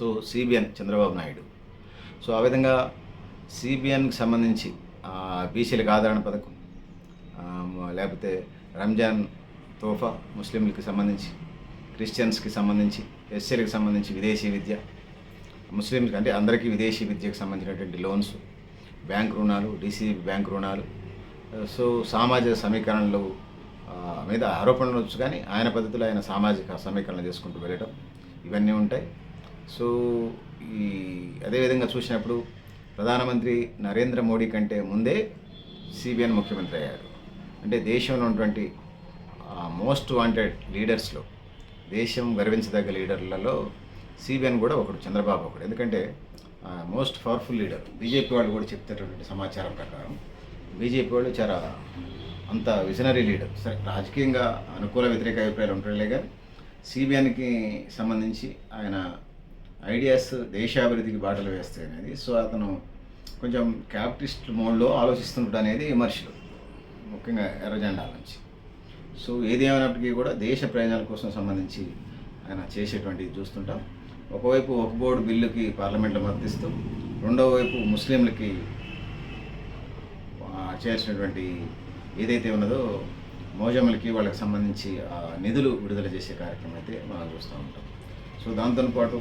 So CBN Chandrababu Naidu. So ఆ విధంగా సిబిఎన్కి సంబంధించి బీసీలకు ఆదరణ పథకం లేకపోతే రంజాన్ తోఫా ముస్లింలకు సంబంధించి క్రిస్టియన్స్కి సంబంధించి ఎస్సీలకు సంబంధించి విదేశీ విద్య ముస్లింలకు అంటే అందరికీ విదేశీ విద్యకు సంబంధించినటువంటి లోన్స్ బ్యాంక్ రుణాలు డీసీబీ బ్యాంక్ రుణాలు సో సామాజిక సమీకరణలు మీద ఆరోపణలు వచ్చు కానీ ఆయన పద్ధతిలో ఆయన సామాజిక సమీకరణ చేసుకుంటూ వెళ్ళటం ఇవన్నీ ఉంటాయి. సో ఈ అదేవిధంగా చూసినప్పుడు ప్రధానమంత్రి నరేంద్ర మోడీ కంటే ముందే సిబిఎన్ ముఖ్యమంత్రి అయ్యాడు అంటే దేశంలో ఉన్నటువంటి మోస్ట్ వాంటెడ్ లీడర్స్లో దేశం గర్వించదగ్గ లీడర్లలో సిబిఎన్ కూడా ఒకడు చంద్రబాబు ఒకడు. ఎందుకంటే మోస్ట్ పవర్ఫుల్ లీడర్ బీజేపీ వాళ్ళు కూడా చెప్తున్నటువంటి సమాచారం ప్రకారం బీజేపీ వాళ్ళు చాలా అంత విజనరీ లీడర్ సరే రాజకీయంగా అనుకూల వ్యతిరేక అభిప్రాయాలు ఉంటాయిలే కానీ సిబిఎన్కి సంబంధించి ఆయన ఐడియాస్ దేశాభివృద్ధికి బాటలు వేస్తాయి అనేది. సో అతను కొంచెం క్యాపిటలిస్ట్ మోడ్లో ఆలోచిస్తుంటాడు అనేది విమర్శలు ముఖ్యంగా ఎర్రజెండాల నుంచి. సో ఏది కూడా దేశ ప్రయోజనాల కోసం సంబంధించి ఆయన చేసేటువంటిది చూస్తుంటాం. ఒకవైపు ఒక బోర్డు బిల్లుకి పార్లమెంట్లో మద్దతిస్తూ రెండవ వైపు ముస్లింలకి చేసినటువంటి చేయాల్సినటువంటి ఏదైతే ఉన్నదో మోజములకి వాళ్ళకి సంబంధించి ఆ నిధులు విడుదల చేసే కార్యక్రమం అయితే మనం చూస్తూ ఉంటాం. సో దాంతో పాటు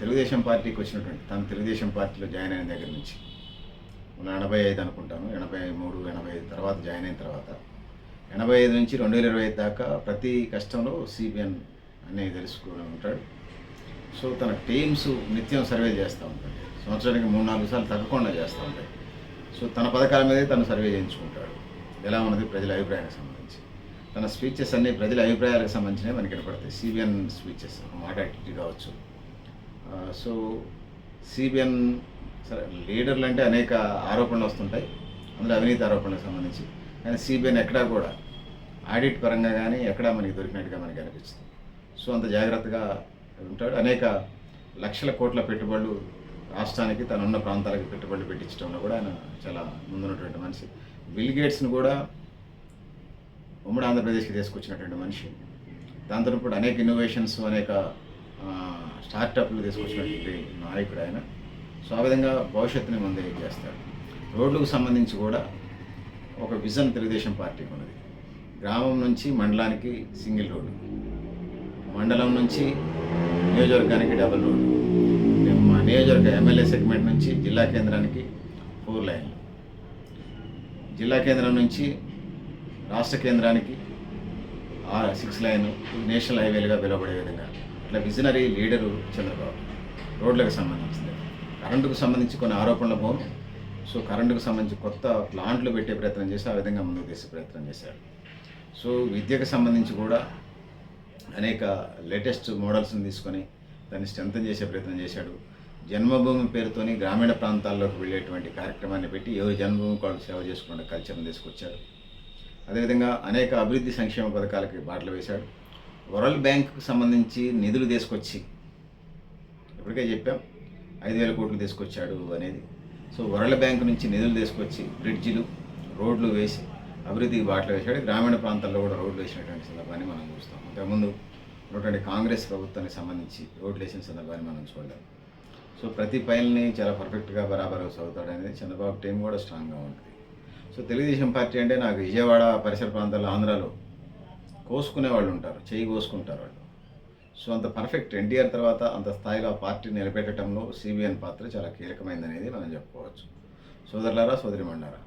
తెలుగుదేశం పార్టీకి వచ్చినటువంటి తను తెలుగుదేశం పార్టీలో జాయిన్ అయిన దగ్గర నుంచి ఎనభై ఐదు అనుకుంటాను ఎనభై మూడు ఎనభై ఐదు తర్వాత జాయిన్ అయిన తర్వాత. ఎనభై ఐదు నుంచి రెండు వేల ఇరవై ఐదు దాకా ప్రతి కష్టంలో సిబిఎన్ అనేది తెలుసుకుని ఉంటాడు. సో తన టీమ్స్ నిత్యం సర్వే చేస్తూ ఉంటాడు. సంవత్సరానికి మూడు నాలుగు సార్లు తగ్గకుండా చేస్తూ ఉంటాయి సో తన పథకాల మీదే తను సర్వే చేయించుకుంటాడు. ఎలా ఉన్నది? ప్రజల అభిప్రాయానికి సంబంధించి. తన స్పీచెస్ అన్నీ ప్రజల అభిప్రాయాలకు సంబంధించినవి మనకి కనపడతాయి సిబిఎన్ స్పీచెస్ మాట యాక్టివిటీ కావచ్చు. సో సిబిఎన్ సరే లీడర్లు అంటే అనేక ఆరోపణలు వస్తుంటాయి. అందులో అవినీతి ఆరోపణలకు సంబంధించి. కానీ సిబిఎన్ ఎక్కడా కూడా ఆడిట్ పరంగా కానీ ఎక్కడా మనకి దొరికినట్టుగా మనకి అనిపిస్తుంది. సో అంత జాగ్రత్తగా ఉంటాడు. అనేక లక్షల కోట్ల పెట్టుబడులు రాష్ట్రానికి తనున్న ప్రాంతాలకు పెట్టుబడులు పెట్టించడంలో కూడా ఆయన చాలా ముందున్నటువంటి మనిషి. బిల్ గేట్స్ని కూడా ఉమ్మడి ఆంధ్రప్రదేశ్కి తీసుకొచ్చినటువంటి మనిషి. దాంతో ఇప్పుడు అనేక ఇన్నోవేషన్స్ అనేక స్టార్టప్లు తీసుకొచ్చినటువంటి నాయకుడు ఆయన. సో ఆ విధంగా భవిష్యత్తుని ముందే చేస్తాడు. రోడ్లకు సంబంధించి కూడా ఒక విజన్ తెలుగుదేశం పార్టీకి ఉన్నది. గ్రామం నుంచి మండలానికి సింగిల్ రోడ్డు. మండలం నుంచి నియోజకవర్గానికి డబుల్ రోడ్డు. మా నియోజకవర్గ ఎమ్మెల్యే సెగ్మెంట్ నుంచి జిల్లా కేంద్రానికి ఫోర్ లైన్లు. జిల్లా కేంద్రం నుంచి రాష్ట్ర కేంద్రానికి సిక్స్ లైన్ నేషనల్ హైవేలుగా పిలువబడే విధంగా. ఇట్లా విజనరీ లీడరు చంద్రబాబు. రోడ్లకు సంబంధించింది. కరెంటుకు సంబంధించి కొన్ని ఆరోపణలు పోను సో కరెంటుకు సంబంధించి కొత్త ప్లాంట్లు పెట్టే ప్రయత్నం చేసి ఆ విధంగా ముందుకు తీసే ప్రయత్నం చేశాడు సో విద్యకు సంబంధించి కూడా అనేక లేటెస్ట్ మోడల్స్ని తీసుకొని దాన్ని స్ట్రెంథన్ చేసే ప్రయత్నం చేశాడు. జన్మభూమి పేరుతోని గ్రామీణ ప్రాంతాల్లోకి వెళ్ళేటువంటి కార్యక్రమాన్ని పెట్టి ఎవరి జన్మభూమి వాళ్ళు సేవ చేసుకునే కల్చర్ని తీసుకొచ్చాడు అదేవిధంగా అనేక అభివృద్ధి సంక్షేమ పథకాలకి బాటలు వేశాడు. వరల్డ్ బ్యాంకుకు సంబంధించి నిధులు తీసుకొచ్చి ఇప్పటికే చెప్పాం ఐదు వేల కోట్లు తీసుకొచ్చాడు అనేది. సో వరల్డ్ బ్యాంక్ నుంచి నిధులు తీసుకొచ్చి బ్రిడ్జిలు రోడ్లు వేసి అభివృద్ధికి బాటలు వేశాడు. గ్రామీణ ప్రాంతాల్లో కూడా రోడ్లు వేసినటువంటి సందర్భాన్ని మనం చూస్తాం. అంతకుముందు ఉన్నటువంటి కాంగ్రెస్ ప్రభుత్వానికి సంబంధించి రోడ్లు వేసిన సందర్భాన్ని మనం చూడలేం. సో ప్రతి పైల్ని చాలా పర్ఫెక్ట్గా బరాబర్ చదువుతాడు అనేది చంద్రబాబు టీం కూడా స్ట్రాంగ్గా ఉంటుంది. సో తెలుగుదేశం పార్టీ అంటే నాకు విజయవాడ పరిసర ప్రాంతాల్లో ఆంధ్రాలో కోసుకునే వాళ్ళు ఉంటారు చేయి కోసుకుంటారు వాళ్ళు. సో అంత పర్ఫెక్ట్ ఎన్టీఆర్ తర్వాత అంత స్థాయిలో ఆ పార్టీ నిలబెట్టడంలో సిబిఎన్ పాత్ర చాలా కీలకమైందనేది మనం చెప్పుకోవచ్చు. సోదరులారా సోదరిమండారా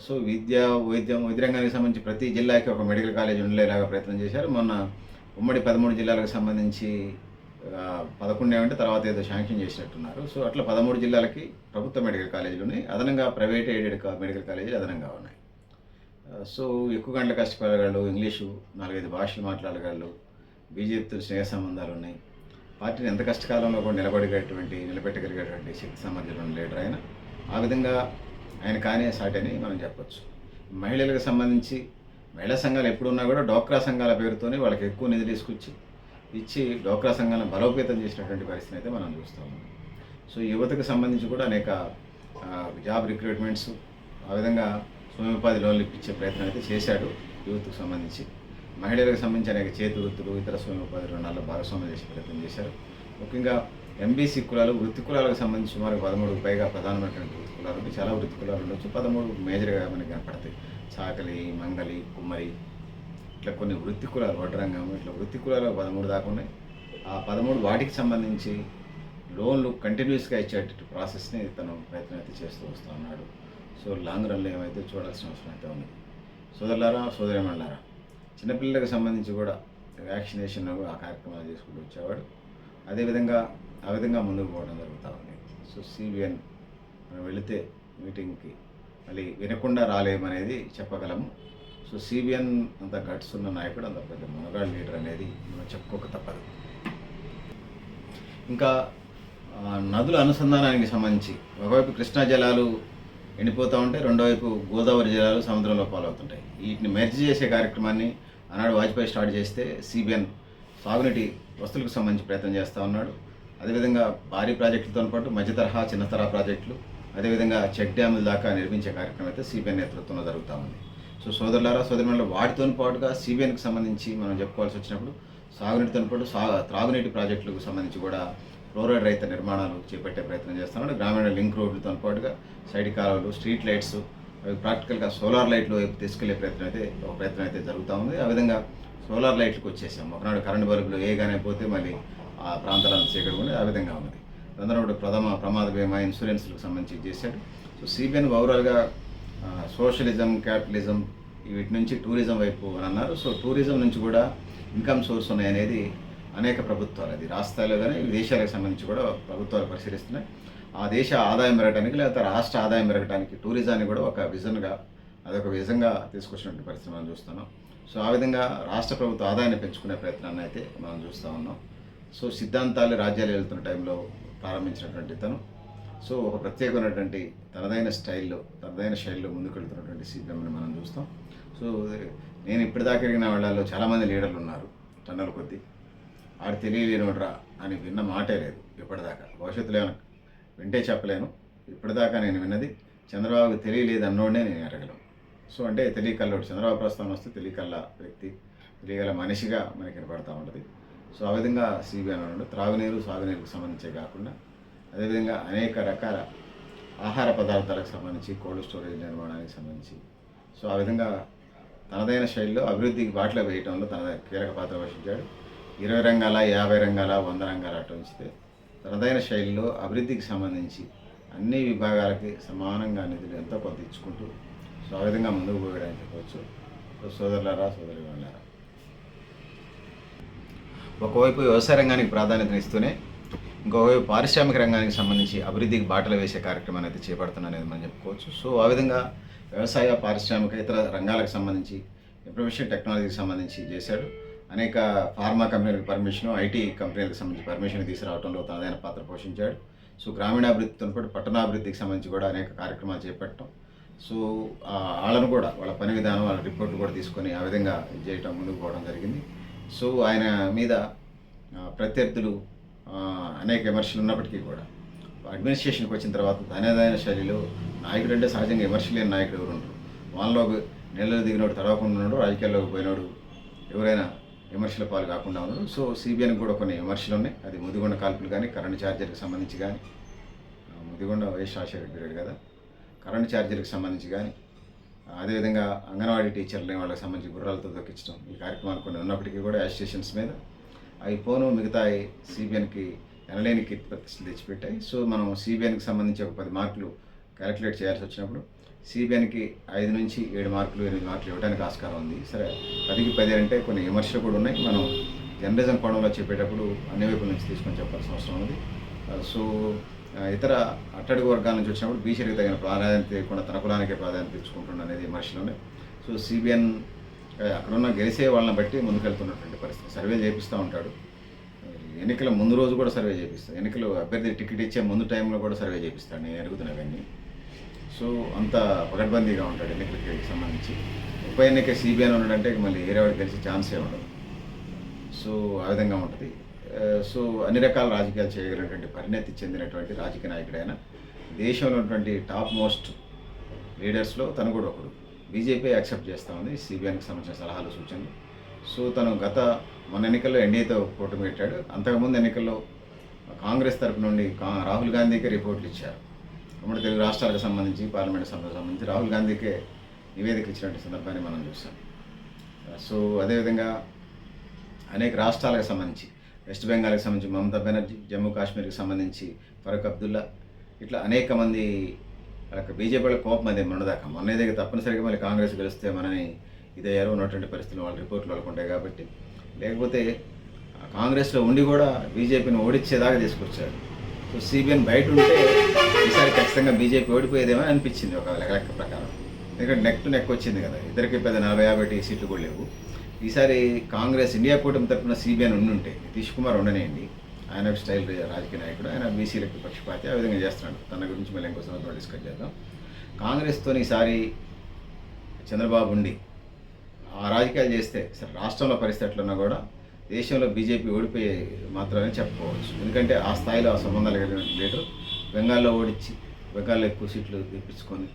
సో విద్య వైద్యం వైద్య రంగానికి సంబంధించి ప్రతి జిల్లాకి ఒక మెడికల్ కాలేజ్ ఉండేలాగా ప్రయత్నం చేశారు. మొన్న ఉమ్మడి పదమూడు జిల్లాలకు సంబంధించి ఆ, పదకొండు ఏమంటే తర్వాత ఏదో శాంక్షన్ చేసినట్టున్నారు. సో అట్లా పదమూడు జిల్లాలకి ప్రభుత్వ మెడికల్ కాలేజీలు ఉన్నాయి. అదనంగా ప్రైవేట్ ఎయిడెడ్ మెడికల్ కాలేజీలు అదనంగా ఉన్నాయి. Uh, సో ఎక్కువ గంటలు కష్టపడగలరు ఇంగ్లీషు నాలుగైదు భాషలు మాట్లాడగలరు బీజేపీతో స్నేహ సంబంధాలు ఉన్నాయి. పార్టీని ఎంత కష్టకాలంలో కూడా నిలబడగలిగేటువంటి నిలబెట్టగలిగేటువంటి శక్తి సామర్థ్యాలు ఉన్న లీడర్ ఆయన. ఆ విధంగా ఆయన కానే సాటని మనం చెప్పొచ్చు. మహిళలకు సంబంధించి మహిళా సంఘాలు ఎప్పుడున్నా కూడా డోక్రా సంఘాల పేరుతోనే వాళ్ళకి ఎక్కువ నిధులు తీసుకొచ్చి ఇచ్చి డోక్రా సంఘాలను బలోపేతం చేసినటువంటి పరిస్థితిని అయితే మనం చూస్తాము సో యువతకు సంబంధించి కూడా అనేక uh, జాబ్ రిక్రూట్మెంట్స్ ఆ విధంగా స్వయం ఉపాధి లోన్లు ఇప్పించే ప్రయత్నం అయితే చేశాడు యూత్కు సంబంధించి. మహిళలకు సంబంధించి అనేక చేతి వృత్తులు ఇతర స్వయం ఉపాధి రుణాల్లో భాగస్వామ్యం చేసే ప్రయత్నం చేశారు. ముఖ్యంగా ఎంబీసీ కులాలు వృత్తి కులాలకు సంబంధించి సుమారు పదమూడుకు పైగా ప్రధానమైనటువంటి వృత్తి కులాలు చాలా వృత్తి కులాలు ఉండొచ్చు. పదమూడు మేజర్గా మనకి కనపడతాయి. చాకలి మంగలి కుమ్మరి ఇట్లా కొన్ని వృత్తి కులాలు వడ్రంగం ఇట్లా వృత్తి కులాలు పదమూడు దాకా ఉన్నాయి. ఆ పదమూడు వాటికి సంబంధించి లోన్లు కంటిన్యూస్గా ఇచ్చేటట్టు ప్రాసెస్ని తను ప్రయత్నం అయితే చేస్తూ వస్తూ ఉన్నాడు. సో లాంగ్ రన్లో ఏమైతే చూడాల్సిన అవసరం అయితే ఉంది సోదరులారా సోదరిమణులారా చిన్నపిల్లలకు సంబంధించి కూడా వ్యాక్సినేషన్ ఆ కార్యక్రమాలు చేసుకుంటూ వచ్చేవాడు. అదేవిధంగా ఆ విధంగా ముందుకు పోవడం జరుగుతూ ఉంది. సో సిబిఎన్ మనం వెళితే మీటింగ్కి మళ్ళీ వినకుండా రాలేమనేది చెప్పగలము. సో సిబిఎన్ అంత గట్స్ ఉన్న నాయకుడు అంత పెద్ద మునగాడు లీడర్ అనేది మనం చెప్పుకోక తప్పదు. ఇంకా నదుల అనుసంధానానికి సంబంధించి ఒకవైపు కృష్ణా జలాలు ఎండిపోతూ ఉంటే రెండో వైపు గోదావరి జలాలు సముద్రంలో పాలవుతుంటాయి. వీటిని మెర్జ్ చేసే కార్యక్రమాన్ని ఆనాడు వాజ్పేయి స్టార్ట్ చేస్తే సిబిఎన్ సాగునీటి వస్తువులకు సంబంధించి ప్రయత్నం చేస్తూ ఉన్నాడు. అదేవిధంగా భారీ ప్రాజెక్టులతో పాటు మధ్య తరహా చిన్న తరహా ప్రాజెక్టులు అదేవిధంగా చెక్ డ్యాముల దాకా నిర్మించే కార్యక్రమం అయితే సిబిఎన్ నేతృత్వంలో జరుగుతూ ఉంది. సో సోదరులారా సోదరుల వాటితో పాటుగా సిబిఎన్కి సంబంధించి మనం చెప్పుకోవాల్సి వచ్చినప్పుడు సాగునీటితో పాటు సా త్రాగునీటి ప్రాజెక్టులకు సంబంధించి కూడా ఫ్లోరైడ్ రైతు నిర్మాణాలు చేపట్టే ప్రయత్నం చేస్తున్నాడు. గ్రామీణ లింక్ రోడ్లతో పాటుగా సైడ్ కాలువలు స్ట్రీట్ లైట్స్ అవి ప్రాక్టికల్గా సోలార్ లైట్లు వైపు తీసుకెళ్ళే ప్రయత్నం అయితే ఒక ప్రయత్నం అయితే జరుగుతూ ఉంది. ఆ విధంగా సోలార్ లైట్లకు వచ్చేసాం ఒకనాడు కరెంటు బల్బులు ఏగానే పోతే మళ్ళీ ఆ ప్రాంతాలను చీకటి ఆ విధంగా ఉన్నది. అందరూ కూడా ప్రథమ ప్రమాద బీమా ఇన్సూరెన్స్లకు సంబంధించి చేశాడు. సో సిబిఎన్ ఓవరాల్గా సోషలిజం క్యాపిటలిజం వీటి నుంచి టూరిజం వైపు అని అన్నారు. సో టూరిజం నుంచి కూడా ఇన్కమ్ సోర్స్ ఉన్నాయనేది అనేక ప్రభుత్వాలు. అది రాష్ట్రాలు కానీ దేశాలకు సంబంధించి కూడా ప్రభుత్వాలు పరిశీలిస్తున్నాయి. ఆ దేశ ఆదాయం పెరగడానికి లేకపోతే రాష్ట్ర ఆదాయం పెరగడానికి టూరిజాన్ని కూడా ఒక విజన్గా అదొక విజన్గా తీసుకొచ్చినటువంటి పరిస్థితి మనం చూస్తున్నాం. సో ఆ విధంగా రాష్ట్ర ప్రభుత్వ ఆదాయాన్ని పెంచుకునే ప్రయత్నాన్ని అయితే మనం చూస్తూ ఉన్నాం. సో సిద్ధాంతాలు రాజ్యాలు వెళ్తున్న టైంలో ప్రారంభించినటువంటి తను. సో ఒక ప్రత్యేకమైనటువంటి తనదైన స్టైల్లో తనదైన శైలిలో ముందుకు వెళ్తున్నటువంటి సీపీఎంని మనం చూస్తాం. సో నేను ఇప్పటిదాకా ఎరిగిన వాళ్ళలో చాలామంది లీడర్లు ఉన్నారు. టన్నుల కొద్దీ. ఆడు తెలియలేనుడ్రా అని విన్న మాటే లేదు ఇప్పటిదాకా. భవిష్యత్తులో ఏమైనా వింటే చెప్పలేను. ఇప్పటిదాకా నేను విన్నది చంద్రబాబుకి తెలియలేదు అన్నోడే నేను ఎరగలను. సో అంటే తెలియకల్లోడు చంద్రబాబు ప్రస్థానం వస్తే తెలియకల్ల వ్యక్తి తెలియగల మనిషిగా మనకి కనపడతా ఉంటుంది. సో ఆ విధంగా సిబిఐ అన్నాడు త్రాగునీరు సాగునీరుకు సంబంధించే కాకుండా అదేవిధంగా అనేక రకాల ఆహార పదార్థాలకు సంబంధించి కోల్డ్ స్టోరేజ్ నిర్మాణానికి సంబంధించి. సో ఆ విధంగా తనదైన శైలిలో అభివృద్ధికి బాటలో వేయటంలో తన కీలక పాత్ర వహించాడు ఇరవై రంగాల యాభై రంగాల వంద రంగాల అటు ఉంచితే తనదైన శైలిలో అభివృద్ధికి సంబంధించి అన్ని విభాగాలకి సమానంగా నిధులు ఎంతో కొంత ఇచ్చుకుంటూ సో ఆ విధంగా ముందుకు పోయడానికి చెప్పవచ్చు. సో సోదరులారా సోదరి వాళ్ళారా ఒకవైపు వ్యవసాయ రంగానికి ప్రాధాన్యత ఇస్తూనే ఇంకోవైపు పారిశ్రామిక రంగానికి సంబంధించి అభివృద్ధికి బాటలు వేసే కార్యక్రమాన్ని అయితే చేపడుతున్నది మనం చెప్పుకోవచ్చు. సో ఆ విధంగా వ్యవసాయ పారిశ్రామిక ఇతర రంగాలకు సంబంధించి ఇన్ఫర్మేషన్ టెక్నాలజీకి సంబంధించి చేశాడు అనేక ఫార్మా కంపెనీలకు పర్మిషన్ ఐటీ కంపెనీలకు సంబంధించి పర్మిషన్ తీసుకురావడంలో తనదైన పాత్ర పోషించాడు. సో గ్రామీణాభివృద్ధితో పాటు పట్టణాభివృద్ధికి సంబంధించి కూడా అనేక కార్యక్రమాలు చేపట్టడం. సో వాళ్ళను కూడా వాళ్ళ పని విధానం వాళ్ళ రిపోర్ట్లు కూడా తీసుకొని ఆ విధంగా చేయటం ముందుకు పోవడం జరిగింది. సో ఆయన మీద ప్రత్యర్థులు అనేక విమర్శలు ఉన్నప్పటికీ కూడా అడ్మినిస్ట్రేషన్కి వచ్చిన తర్వాత తనేదైన శైలిలో నాయకుడు అంటే సహజంగా విమర్శలు లేని నాయకుడు ఎవరు ఉండరు. వాళ్ళలో నెలలు దిగినోడు తడవకుండా ఉన్నాడు రాజకీయాల్లోకి పోయినోడు ఎవరైనా విమర్శల పాలు కాకుండా ఉన్నారు సో సిబిఐకి కూడా కొన్ని విమర్శలు ఉన్నాయి. అది ముదిగొండ కాల్పులు కానీ కరెంట్ ఛార్జర్కి సంబంధించి కానీ ముదిగొండ వైఎస్ రాజశేఖర పీరియడ్ కదా కరెంట్ ఛార్జర్కి సంబంధించి కానీ అదేవిధంగా అంగన్వాడీ టీచర్లని వాళ్ళకి సంబంధించి గుర్రాలతో దొక్కించడం ఈ కార్యక్రమాలు కొన్ని ఉన్నప్పటికీ కూడా అసోసియేషన్స్ మీద అవి పోను మిగతా సిబిఎన్కి ఎనలేని కీర్తి ప్రతిష్టలు తెచ్చిపెట్టాయి. సో మనం సిబిఎన్కి సంబంధించి ఒక పది మార్కులు క్యాలిక్యులేట్ చేయాల్సి వచ్చినప్పుడు సిబిఎన్కి ఐదు నుంచి ఏడు మార్కులు ఎనిమిది మార్కులు ఇవ్వడానికి ఆస్కారం ఉంది. సరే పదికి పది అంటే కొన్ని విమర్శలు కూడా ఉన్నాయి. మనం జర్నలిజం కోణంలో చెప్పేటప్పుడు అన్ని వైపుల నుంచి తీసుకొని చెప్పాల్సిన అవసరం ఉంది. సో ఇతర అట్టడుగు వర్గాల నుంచి వచ్చినప్పుడు బీసీలకు తగిన ప్రాధాన్యత ఇవ్వకుండా తన కులానికే ప్రాధాన్యత ఇచ్చుకుంటున్న అనేది విమర్శలు ఉన్నాయి. సో సిబిఎన్ అక్కడున్న గెలిసే వాళ్ళని బట్టి ముందుకెళ్తున్నటువంటి పరిస్థితి. సర్వే చేపిస్తూ ఉంటాడు. ఎన్నికల ముందు రోజు కూడా సర్వే చేపిస్తాడు. ఎన్నికలు అభ్యర్థి టికెట్ ఇచ్చే ముందు టైంలో కూడా సర్వే చేపిస్తాడు. నేను అడుగుతున్నవన్నీ సో అంత పకడ్బందీగా ఉంటాడు ఎన్నికలకి సంబంధించి. ఉప ఎన్నిక సిబిఐ ఉన్నాడంటే మళ్ళీ ఏరే వాడికి తెలిసి ఛాన్సే ఉండదు. సో ఆ విధంగా ఉంటుంది. సో అన్ని రకాల రాజకీయాలు చేయగలిగినటువంటి పరిణతి చెందినటువంటి రాజకీయ నాయకుడైన దేశంలో ఉన్నటువంటి టాప్ మోస్ట్ లీడర్స్లో తను కూడా ఒకడు. బీజేపీ యాక్సెప్ట్ చేస్తూ ఉంది. సిబిఐకి సంబంధించిన సలహాలు సూచనలు. సో తను గత మన ఎన్నికల్లో ఎన్డీఏతో పోటీ పెట్టాడు. అంతకుముందు ఎన్నికల్లో కాంగ్రెస్ తరపు నుండి కా- రాహుల్ గాంధీకి రిపోర్ట్లు ఇచ్చారు. ఉమ్మడి తెలుగు రాష్ట్రాలకు సంబంధించి పార్లమెంట్ సభకు సంబంధించి రాహుల్ గాంధీకే నివేదిక ఇచ్చినటువంటి సందర్భాన్ని మనం చూసాం. సో అదేవిధంగా అనేక రాష్ట్రాలకు సంబంధించి వెస్ట్ బెంగాల్కి సంబంధించి మమతా బెనర్జీ జమ్మూ కాశ్మీర్కి సంబంధించి ఫరూక్ అబ్దుల్లా ఇట్లా అనేక మంది వాళ్ళకి బీజేపీ కోపం అదే మొన్నదాకా. మొన్న దగ్గర తప్పనిసరిగా మళ్ళీ కాంగ్రెస్ గెలిస్తే మనని ఇదయ్యారు ఉన్నటువంటి పరిస్థితులు వాళ్ళ రిపోర్ట్లు వాళ్ళకు ఉంటాయి కాబట్టి. లేకపోతే ఆ కాంగ్రెస్లో ఉండి కూడా బీజేపీని ఓడించేదాకా తీసుకొచ్చారు. సో సిబిఎన్ బయట ఉంటే ఈసారి ఖచ్చితంగా బీజేపీ ఓడిపోయేదేమో అనిపించింది ఒక లెక్క ప్రకారం. ఎందుకంటే నెక్ టు నెక్ వచ్చింది కదా. ఇద్దరికి పెద్ద నలభై యాభై సీట్లు కూడా లేవు. ఈసారి కాంగ్రెస్ ఇండియా కూటమి తరఫున సిబిఎన్ ఉండుంటే నితీష్ కుమార్ ఉండనేయండి. ఆయన స్టైల్ రాజకీయ నాయకుడు. ఆయన బీసీలకు పక్షపాతి. ఆ విధంగా చేస్తున్నాడు. తన గురించి మళ్ళీ ఇంకో సందర్భంలో డిస్కస్ చేద్దాం. కాంగ్రెస్తో ఈసారి చంద్రబాబు ఉండి ఆ రాజకీయాలు చేస్తే సరే రాష్ట్రంలో పరిస్థితులు ఉన్నా కూడా దేశంలో బీజేపీ ఓడిపోయే మాత్రమే చెప్పుకోవచ్చు. ఎందుకంటే ఆ స్థాయిలో ఆ సంబంధాలు కలిగిన లీడరు బెంగాల్లో ఓడించి బెంగాల్లో ఎక్కువ సీట్లు తెప్పించుకొని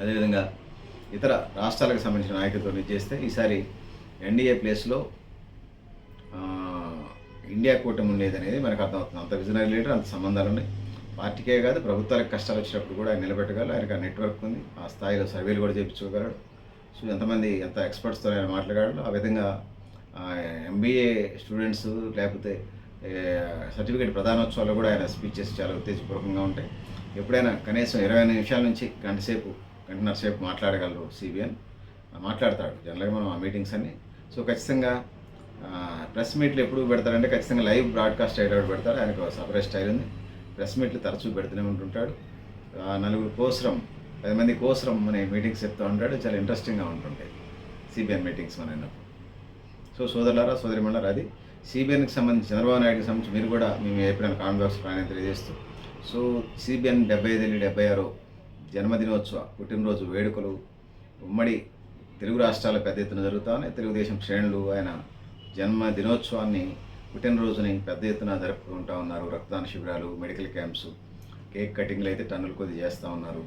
అదేవిధంగా ఇతర రాష్ట్రాలకు సంబంధించిన నాయకత్వం చేస్తే ఈసారి ఎన్డీఏ ప్లేస్లో ఇండియా కూటమి ఉండేది అనేది మనకు అర్థమవుతుంది. అంత విజనరీ లీడర్ అంత సంబంధాలు ఉన్నాయి. పార్టీకే కాదు ప్రభుత్వాలకు కష్టాలు వచ్చినప్పుడు కూడా ఆయన నిలబెట్టగలరు. ఆయనకు ఆ నెట్వర్క్ ఉంది. ఆ స్థాయిలో సర్వేలు కూడా చేయించుకోగలడు. సో ఎంతమంది ఎంత ఎక్స్పర్ట్స్తో ఆయన మాట్లాడగలడు ఆ విధంగా ఎంబీఏ స్టూడెంట్స్ లేకపోతే సర్టిఫికేట్ ప్రధానోత్సవాల్లో కూడా ఆయన స్పీచెస్ చాలా ఉత్తేజపూర్వకంగా ఉంటాయి. ఎప్పుడైనా కనీసం ఇరవై నిమిషాల నుంచి గంట సేపు గంటన్నర సేపు మాట్లాడగలరు సిబిఎన్ మాట్లాడతాడు. జనరల్గా మనం ఆ మీటింగ్స్ అన్ని. సో ఖచ్చితంగా ప్రెస్ మీట్లు ఎప్పుడు పెడతారంటే ఖచ్చితంగా లైవ్ బ్రాడ్కాస్ట్ అయ్యేటప్పుడు పెడతారు. ఆయనకు సపరేట్ స్టైల్ ఉంది. ప్రెస్ మీట్లు తరచూ పెడుతూనే ఉంటుంటాడు. నలుగురు కోసరం పది మంది కోసరం అనే మీటింగ్స్ చెప్తూ ఉంటాడు. చాలా ఇంట్రెస్టింగ్గా ఉంటుంటాయి. సిబిఎన్ మీటింగ్స్ మన అయినప్పుడు సో సోదరులారా సోదరి సోదరిమణారా అది సిబిఎన్కి సంబంధించి చంద్రబాబు నాయుడుకి సంబంధించి మీరు కూడా మేము ఏప్రిల్ కామెంట్ బాక్స్ ప్రాణం తెలియజేస్తూ సో సిబిఎన్ డెబ్బై ఐదు డెబ్బై ఆరు జన్మదినోత్సవ పుట్టినరోజు వేడుకలు ఉమ్మడి తెలుగు రాష్ట్రాల పెద్ద ఎత్తున జరుగుతా ఉన్నాయి. తెలుగుదేశం శ్రేణులు ఆయన జన్మ దినోత్సవాన్ని పుట్టినరోజుని పెద్ద ఎత్తున జరుపుకుంటూ ఉన్నారు. రక్తదాన శిబిరాలు మెడికల్ క్యాంప్స్ కేక్ కటింగ్లు అయితే టన్నుల కొద్ది చేస్తూ ఉన్నారు.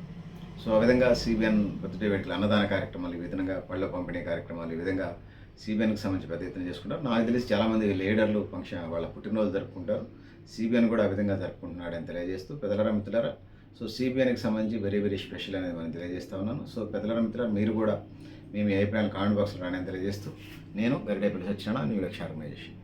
సో ఆ విధంగా సిబిఎన్ బర్త్డే వేడుకలు అన్నదాన కార్యక్రమాలు ఈ విధంగా పళ్ళ పంపిణీ కార్యక్రమాలు ఈ విధంగా సిబిఎన్కి సంబంధించి పెద్ద ఎత్తున చేసుకుంటారు. నాకు తెలిసి చాలామంది లీడర్లు ఫంక్షన్ వాళ్ళ పుట్టినరోజు జరుపుకుంటారు. సిబిఎన్ కూడా ఆ విధంగా జరుపుకుంటున్నాడని తెలియజేస్తూ పెద్దలరా మిత్రులారా సో సిబిఎన్కి సంబంధించి వెరీ వెరీ స్పెషల్ అనేది మనం తెలియజేస్తా ఉన్నాను. సో పెద్దలరా మిత్రులారా మీరు కూడా మేము ఏ అభిప్రాయాలు కామెంట్ బాక్స్లో రాని తెలియజేస్తూ నేను గరిడే పిలిచి వచ్చాను న్యూ లక్ష్య ఆర్గనైజేషన్.